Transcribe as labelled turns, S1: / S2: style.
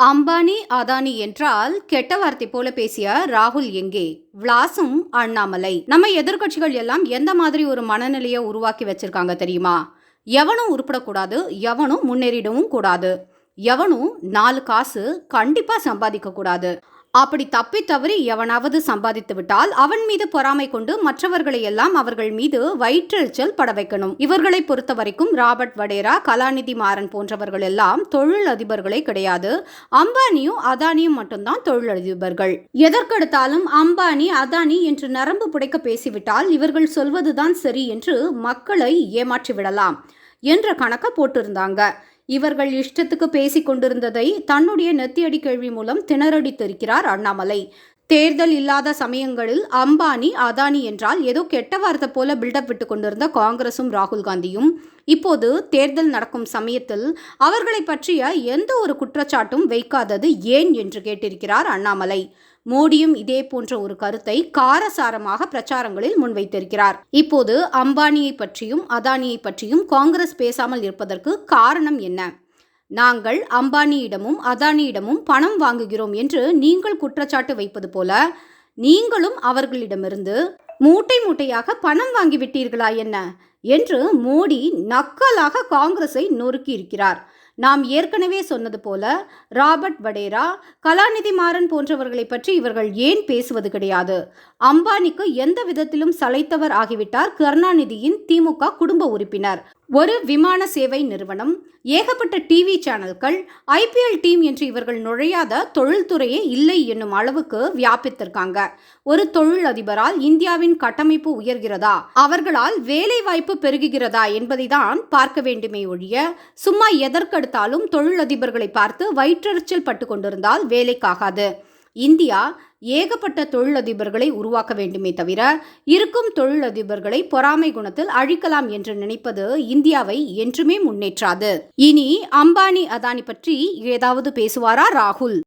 S1: அம்பானி அதானி என்றால் கெட்ட வார்த்தை போல பேசிய ராகுல் எங்கே? விளாசும் அண்ணாமலை. நம்ம எதிர்க்கட்சிகள் எல்லாம் எந்த மாதிரி ஒரு மனநிலையை உருவாக்கி வச்சிருக்காங்க தெரியுமா? எவனும் உருப்படக்கூடாது எவனும் முன்னேறிடவும் கூடாது. எவனும் நாலு காசு கண்டிப்பா சம்பாதிக்க கூடாது அப்படி தப்பி தவறி எவனாவது சம்பாதித்து விட்டால் அவன் மீது பொறாமை கொண்டு மற்றவர்களை எல்லாம் அவர்கள் மீது வயிற்றெழுச்சல் பட வைக்கணும். இவர்களை பொறுத்த வரைக்கும் ராபர்ட் வடேரா கலாநிதி மாறன் போன்றவர்கள் எல்லாம் தொழில் அதிபர்களே கிடையாது. அம்பானியும் அதானியும் மட்டும்தான் தொழிலதிபர்கள். எதற்கெடுத்தாலும் அம்பானி அதானி என்று நரம்பு புடைக்க பேசிவிட்டால் இவர்கள் சொல்வதுதான் சரி என்று மக்களை ஏமாற்றி விடலாம் என்ற கணக்கை போட்டிருந்தாங்க. இவர்கள் இஷ்டத்துக்கு பேசிக் கொண்டிருந்ததை தன்னுடைய நெத்தியடி கேள்வி மூலம் திணறடித்திருக்கிறார் அண்ணாமலை. தேர்தல் இல்லாத சமயங்களில் அம்பானி அதானி என்றால் ஏதோ கெட்ட வார்த்தை போல பில்டப் விட்டு கொண்டிருந்த காங்கிரசும் ராகுல் காந்தியும். இப்போது தேர்தல் நடக்கும் சமயத்தில் அவர்களை பற்றிய எந்த ஒரு குற்றச்சாட்டும் வைக்காதது ஏன் என்று கேட்டிருக்கிறார் அண்ணாமலை. மோடியும் இதே போன்ற ஒரு கருத்தை காரசாரமாக பிரச்சாரங்களில் முன்வைத்திருக்கிறார். இப்போது அம்பானியை பற்றியும் அதானியை பற்றியும் காங்கிரஸ் பேசாமல் இருப்பதற்கு காரணம் என்ன? நாங்கள் அம்பானியிடமும் அதானியிடமும் பணம் வாங்குகிறோம் என்று நீங்கள் குற்றச்சாட்டு வைப்பது போல நீங்களும் அவர்களிடமிருந்து மூட்டை மூட்டையாக பணம் வாங்கிவிட்டீர்களா என்ன? என்று மோடி நக்கலாக காங்கிரஸை நொறுக்கி இருக்கிறார் நாம் ஏற்கனவே சொன்னது போல ராபர்ட் வடேரா கலாநிதி மாறன் போன்றவர்களை பற்றி இவர்கள் ஏன் பேசுவது கிடையாது? அம்பானிக்கு எந்த விதத்திலும் சளைத்தவர் ஆகிவிட்டார் கருணாநிதியின் திமுக குடும்ப உறுப்பினர். ஒரு விமான சேவை நிறுவனம் ஏகப்பட்ட டிவி சேனல்கள் ஐபிஎல் டீம் என்று இவர்கள் நுழையாத தொழில்துறையே இல்லை என்னும் அளவுக்கு வியாபித்திருக்காங்க. ஒரு தொழில் அதிபரால் இந்தியாவின் கட்டமைப்பு உயர்கிறதா? அவர்களால் வேலை வாய்ப்பு பெருகுகிறதா என்பதை தான் பார்க்க வேண்டுமே ஒழிய சும்மா எதற்கெடுத்தாலும் தொழிலதிபர்களை பார்த்து வயிற்றெரிச்சல் பட்டு கொண்டிருந்தால் வேலைக்காகாது. இந்தியா ஏகப்பட்ட தொழிலதிபர்களை உருவாக்க வேண்டுமே தவிர இருக்கும் தொழிலதிபர்களை பொறாமை குணத்தில் அழிக்கலாம் என்று நினைப்பது இந்தியாவை என்றுமே முன்னேற்றாது. இனி அம்பானி அதானி பற்றி ஏதாவது பேசுவாரா ராகுல்?